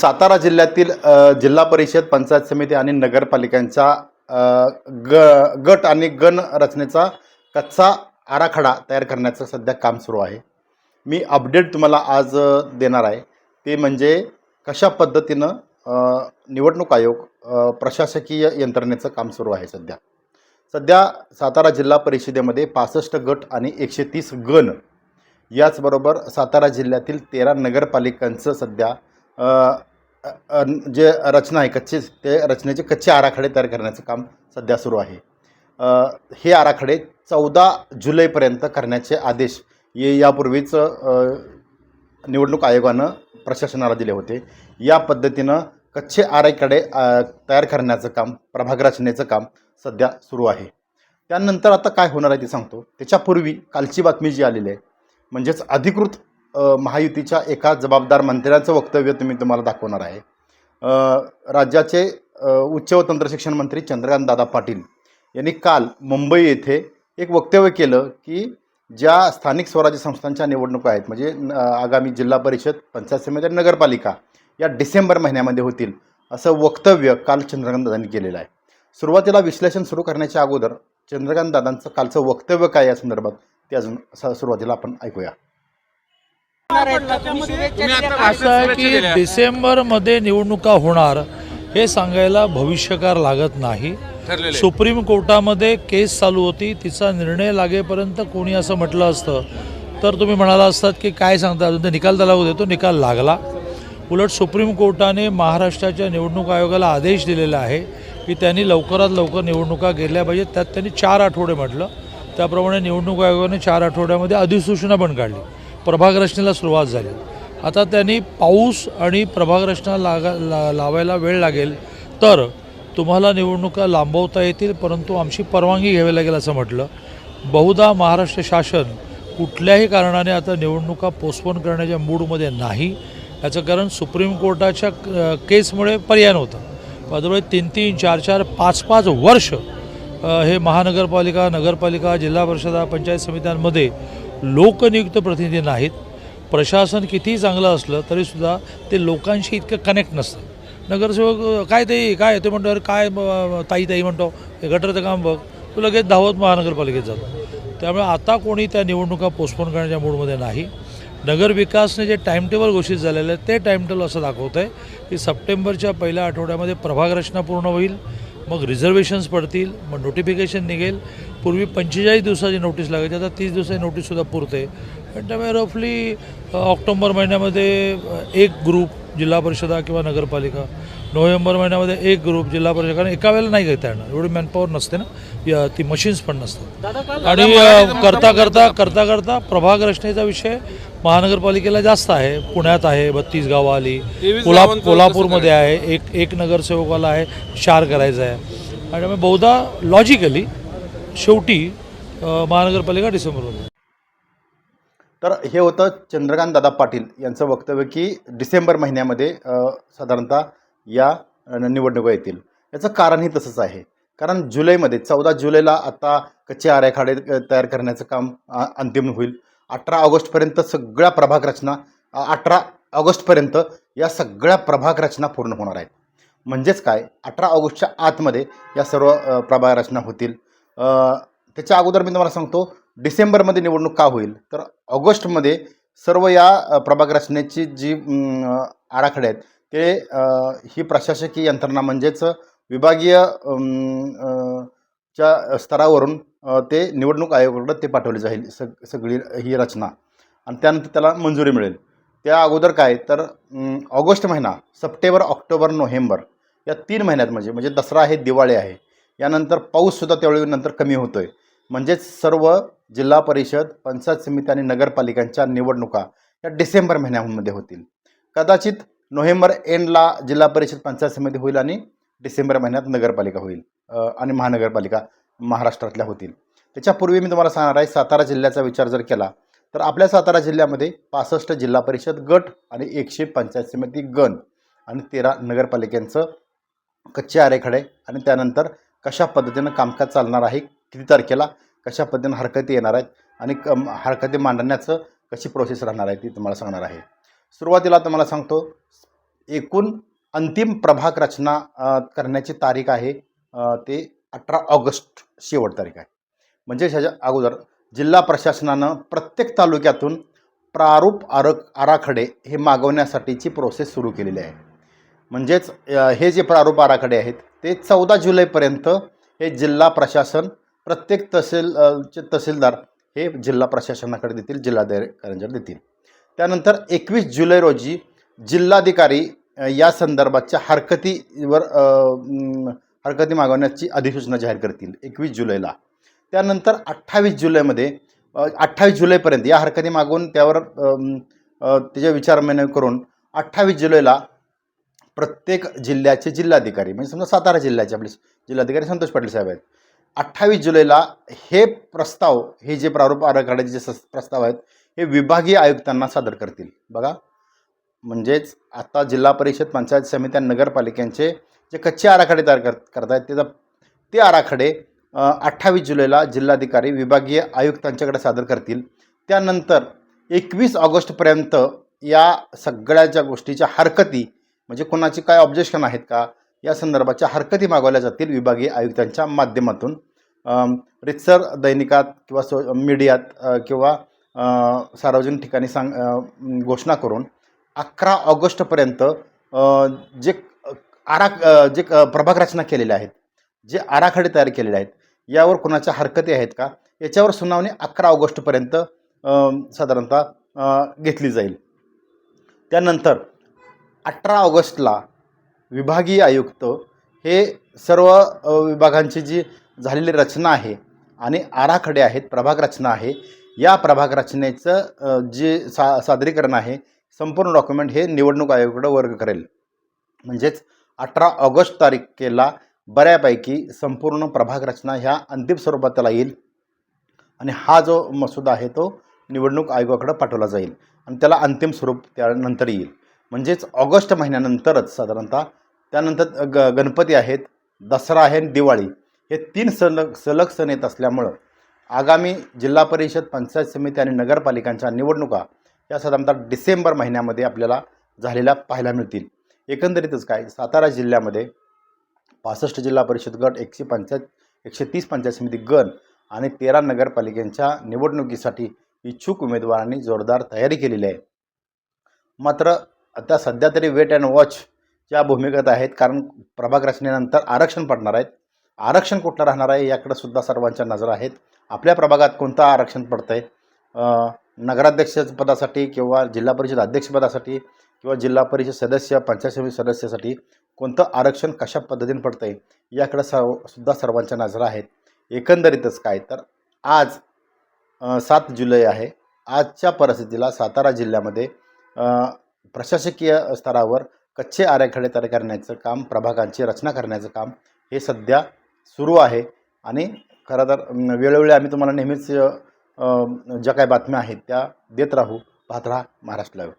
सातारा जिल्ह्यातील जिल्हा परिषद पंचायत समिती आणि नगरपालिकांच्या ग गट आणि गण रचनेचा कच्चा आराखडा तयार करण्याचं सध्या काम सुरू आहे. मी अपडेट तुम्हाला आज देणार आहे. ते म्हणजे कशा पद्धतीनं निवडणूक आयोग प्रशासकीय यंत्रणेचं काम सुरू आहे सध्या. सध्या सातारा जिल्हा परिषदेमध्ये पासष्ट गट आणि एकशे तीस गण याचबरोबर सातारा जिल्ह्यातील तेरा नगरपालिकांचं सध्या जे रचना आहे कच्चे ते रचनेचे कच्चे आराखडे तयार करण्याचं काम सध्या सुरू आहे. हे आराखडे चौदा जुलैपर्यंत करण्याचे आदेश ये यापूर्वीच निवडणूक आयोगानं प्रशासनाला दिले होते. या पद्धतीनं कच्चे आराखडे तयार करण्याचं काम प्रभाग रचनेचं काम सध्या सुरू आहे. त्यानंतर आता काय होणार आहे ते सांगतो. त्याच्यापूर्वी कालची बातमी जी आलेली आहे म्हणजेच अधिकृत महायुतीच्या एका जबाबदार मंत्र्याचं वक्तव्य तुम्ही तुम्हाला दाखवणार आहे. राज्याचे उच्च व तंत्रशिक्षण मंत्री चंद्रकांत दादा पाटील यांनी काल मुंबई येथे एक वक्तव्य केलं की ज्या स्थानिक स्वराज्य संस्थांच्या निवडणुका आहेत म्हणजे आगामी जिल्हा परिषद पंचायत समिती आणि नगरपालिका या डिसेंबर महिन्यामध्ये होतील असं वक्तव्य काल चंद्रकांत दादांनी केलेलं आहे. सुरुवातीला विश्लेषण सुरू करण्याच्या अगोदर चंद्रकांत दादांचं कालचं वक्तव्य काय या संदर्भात ते अजून स- सुरुवातीला आपण ऐकूया. असं आहे की डिसेंबरमध्ये निवडणुका होणार हे सांगायला भविष्यकार लागत नाही. सुप्रीम कोर्टामध्ये केस चालू होती तिचा निर्णय लागेपर्यंत कोणी असं म्हटलं असतं? तर तुम्ही म्हणाला असतात की काय सांगता? अजून ते निकाल त्याला देतो निकाल लागला. उलट सुप्रीम कोर्टाने महाराष्ट्राच्या निवडणूक आयोगाला आदेश दिलेला आहे की त्यांनी लवकरात लवकर निवडणुका गेल्या पाहिजेत. त्यात त्यांनी चार आठवडे म्हटलं. त्याप्रमाणे निवडणूक आयोगाने चार आठवड्यामध्ये अधिसूचना पण काढली. प्रभागरचनेला सुरुवात झाली. आता त्यांनी पाऊस आणि प्रभागरचना लागा ला लावायला वेळ लागेल. तर तुम्हाला निवडणुका लांबवता येतील परंतु आमची परवानगी घ्यावी लागेल असं म्हटलं. बहुधा महाराष्ट्र शासन कुठल्याही कारणाने आता निवडणुका पोस्टपोन करण्याच्या मूडमध्ये नाही. याचं कारण सुप्रीम कोर्टाच्या केसमुळे पर्याय नव्हता. त्यामुळे तीन तीन चार चार पाच पाच वर्ष हे महानगरपालिका नगरपालिका जिल्हा परिषदा पंचायत समित्यांमध्ये लोकनियुक्त प्रतिनिधी नाहीत. प्रशासन कितीही चांगलं असलं तरीसुद्धा ते लोकांशी इतकं कनेक्ट नसतं. नगरसेवक काय ते काय ते म्हणतो अरे काय ताई ताई म्हणतो. हे गटरचं काम बघ. तू लगेच धावत महानगरपालिकेत जातो त्यामुळे आता कोणी त्या निवडणुका पोस्टपोन करण्याच्या मूडमध्ये नाही. नगर विकासने जे टाईमटेबल घोषित झालेलं आहे ते टाईमटेबल असं दाखवतं आहे की सप्टेंबरच्या पहिल्या आठवड्यामध्ये प्रभाग रचना पूर्ण होईल मग रिझर्वेशन्स पडतील मग नोटिफिकेशन निघेल पूर्वी पंचेचाळीस दिवसाची नोटीस लागायची आता तीस दिवसाची नोटीससुद्धा पुरते. आणि त्यामुळे रफली ऑक्टोबर महिन्यामध्ये अ, एक ग्रुप जिल्हा परिषदा किंवा नगरपालिका नोव्हेंबर महिन्यामध्ये एक ग्रुप जिल्हा परिषद कारण एका वेळेला नाही घेता येणार. एवढी मॅनपॉवर नसते ना. या- ती मशीन्स पण नसतात. आणि अ, करता करता करता करता प्रभाग रचनेचा विषय महानगरपालिकेला जास्त आहे. पुण्यात आहे बत्तीस गावं आली कोल्हा कोल्हापूरमध्ये आहे. एक एक नगरसेवकाला आहे चार करायचं आहे. आणि त्यामुळे बहुधा लॉजिकली शेवटी महानगरपालिका डिसेंबरमध्ये तर हे होतं चंद्रकांत दादा पाटील यांचं वक्तव्य की डिसेंबर महिन्यामध्ये साधारणतः या निवडणुका येतील. याचं कारणही तसंच आहे. कारण जुलैमध्ये चौदा जुलैला आता कच्चे आरेखाडे तयार करण्याचं काम अंतिम होईल. अठरा ऑगस्टपर्यंत सगळ्या प्रभाग रचना अठरा ऑगस्टपर्यंत या सगळ्या प्रभाग रचना पूर्ण होणार आहेत. म्हणजेच काय? अठरा ऑगस्टच्या आतमध्ये या सर्व प्रभाग रचना होतील. त्याच्या अगोदर मी तुम्हाला सांगतो डिसेंबरमध्ये निवडणूक का होईल? तर ऑगस्टमध्ये सर्व या प्रभाग रचनेची जी आराखडे आहेत ते ही प्रशासकीय यंत्रणा म्हणजेच विभागीय च्या स्तरावरून ते निवडणूक आयोगाकडं ते पाठवले जाईल सग सगळी ही रचना. आणि त्यानंतर त्याला मंजुरी मिळेल. त्या अगोदर काय तर ऑगस्ट महिना सप्टेंबर ऑक्टोबर नोव्हेंबर या तीन महिन्यात म्हणजे म्हणजे दसरा आहे दिवाळी आहे. यानंतर पाऊससुद्धा त्यावेळी नंतर कमी होतो आहे म्हणजेच सर्व जिल्हा परिषद पंचायत समिती आणि नगरपालिकांच्या निवडणुका या डिसेंबर महिन्यामध्ये होतील. कदाचित नोव्हेंबर एंडला जिल्हा परिषद पंचायत समिती होईल आणि डिसेंबर महिन्यात नगरपालिका होईल आणि महानगरपालिका महाराष्ट्रातल्या होतील. त्याच्यापूर्वी मी तुम्हाला सांगणार आहे सातारा जिल्ह्याचा विचार जर केला तर आपल्या सातारा जिल्ह्यामध्ये पासष्ट जिल्हा परिषद गट आणि एकशे पंचायत समिती गण आणि तेरा नगरपालिकेंचं कच्चे आरेखडे आणि त्यानंतर कशा पद्धतीनं कामकाज चालणार आहे किती तारखेला कशा पद्धतीनं हरकती येणार आहेत आणि क हरकती मांडण्याचं कशी प्रोसेस राहणार आहे ती तुम्हाला सांगणार आहे. सुरुवातीला तुम्हाला सांगतो एकूण अंतिम प्रभाग रचना करण्याची तारीख आहे ते अठरा ऑगस्ट शेवट तारीख आहे. म्हणजे ह्याच्या अगोदर जिल्हा प्रशासनानं प्रत्येक तालुक्यातून प्रारूप आरक आराखडे हे मागवण्यासाठीची प्रोसेस सुरू केलेली आहे. म्हणजेच हे जे प्रारूप आराखडे आहेत ते चौदा जुलैपर्यंत हे जिल्हा प्रशासन प्रत्येक तहसील चे तहसीलदार हे जिल्हा प्रशासनाकडे देतील जिल्हाधिकाऱ्यांकडे देतील. त्यानंतर एकवीस जुलै रोजी जिल्हाधिकारी या संदर्भाच्या हरकतीवर हरकती मागवण्याची अधिसूचना जाहीर करतील एकवीस जुलैला. त्यानंतर अठ्ठावीस जुलैमध्ये अठ्ठावीस जुलैपर्यंत या हरकती मागवून त्यावर त्याच्या अ, त्याचे करून अठ्ठावीस जुलैला प्रत्येक जिल्ह्याचे जिल्हाधिकारी म्हणजे समजा सातारा जिल्ह्याचे आपले जिल्हाधिकारी संतोष पाटील साहेब आहेत. अठ्ठावीस जुलैला हे प्रस्ताव हे जे प्रारूप आराखड्याचे जे स प्रस्ताव आहेत हे विभागीय आयुक्तांना सादर करतील. बघा म्हणजेच आता जिल्हा परिषद पंचायत समित्या नगरपालिकांचे जे कच्चे आराखडे तयार कर करतायत त्याचा ते आराखडे अठ्ठावीस जुलैला जिल्हाधिकारी विभागीय आयुक्तांच्याकडे सादर करतील. त्यानंतर एकवीस ऑगस्टपर्यंत या सगळ्या ज्या गोष्टीच्या हरकती म्हणजे कोणाची काय ऑब्जेक्शन आहेत का? या संदर्भाच्या हरकती मागवल्या जातील विभागीय आयुक्तांच्या माध्यमातून. रितसर दैनिकात किंवा सो मीडियात किंवा सार्वजनिक ठिकाणी सांग घोषणा करून अकरा ऑगस्टपर्यंत जे आरा जे प्रभाग रचना केलेल्या आहेत जे आराखडे तयार केलेले आहेत यावर कोणाच्या हरकती आहेत का? याच्यावर सुनावणी अकरा ऑगस्टपर्यंत साधारणतः घेतली जाईल. त्यानंतर अठरा ऑगस्टला विभागीय आयुक्त हे सर्व विभागांची जी झालेली रचना आहे आणि आराखडे आहेत प्रभाग रचना आहे या प्रभाग रचनेचं जे सा सादरीकरण आहे संपूर्ण डॉक्युमेंट हे निवडणूक आयोगाकडे वर्ग करेल. म्हणजेच अठरा ऑगस्ट तारखेला बऱ्यापैकी संपूर्ण प्रभाग रचना ह्या अंतिम स्वरूपात त्याला येईल आणि हा जो मसुदा आहे तो निवडणूक आयोगाकडे पाठवला जाईल आणि त्याला अंतिम स्वरूप त्यानंतर येईल. म्हणजेच ऑगस्ट महिन्यानंतरच साधारणतः. त्यानंतर ग गणपती आहेत दसरा आहे आणि दिवाळी. हे तीन सलग सलग सण येत असल्यामुळं आगामी जिल्हा परिषद पंचायत समिती आणि नगरपालिकांच्या निवडणुका या साधारणतः डिसेंबर महिन्यामध्ये आपल्याला झालेल्या पाहायला मिळतील. एकंदरीतच काय सातारा जिल्ह्यामध्ये पासष्ट जिल्हा परिषद गट एकशे पंचायत एकशे तीस पंचायत समिती गण आणि तेरा नगरपालिकांच्या निवडणुकीसाठी इच्छुक उमेदवारांनी जोरदार तयारी केलेली आहे. मात्र आता सध्या तरी वेट अँड वॉच या भूमिकेत आहेत कारण प्रभाग रचनेनंतर आरक्षण पडणार आहेत. आरक्षण कुठलं राहणार आहे याकडे सुद्धा सर्वांच्या नजर आहेत. आपल्या प्रभागात कोणतं आरक्षण पडतं आहे नगराध्यक्ष पदासाठी किंवा जिल्हा परिषद अध्यक्षपदासाठी किंवा जिल्हा परिषद सदस्य पंचायत समिती सदस्यासाठी कोणतं आरक्षण कशा पद्धतीने पडतं आहे याकडे सर्व सुद्धा सर्वांच्या नजर आहेत. एकंदरीतच काय तर आज सात जुलै आहे. आजच्या परिस्थितीला सातारा जिल्ह्यामध्ये प्रशासकीय स्तरावर कच्चे आराखडे तयार करण्याचं काम प्रभागांची रचना करण्याचं काम हे सध्या सुरू आहे. आणि खरं तर वेळोवेळी आम्ही तुम्हाला नेहमीच ज्या काही बातम्या आहेत त्या देत राहू. पाहत राहा महाराष्ट्र लाईव्ह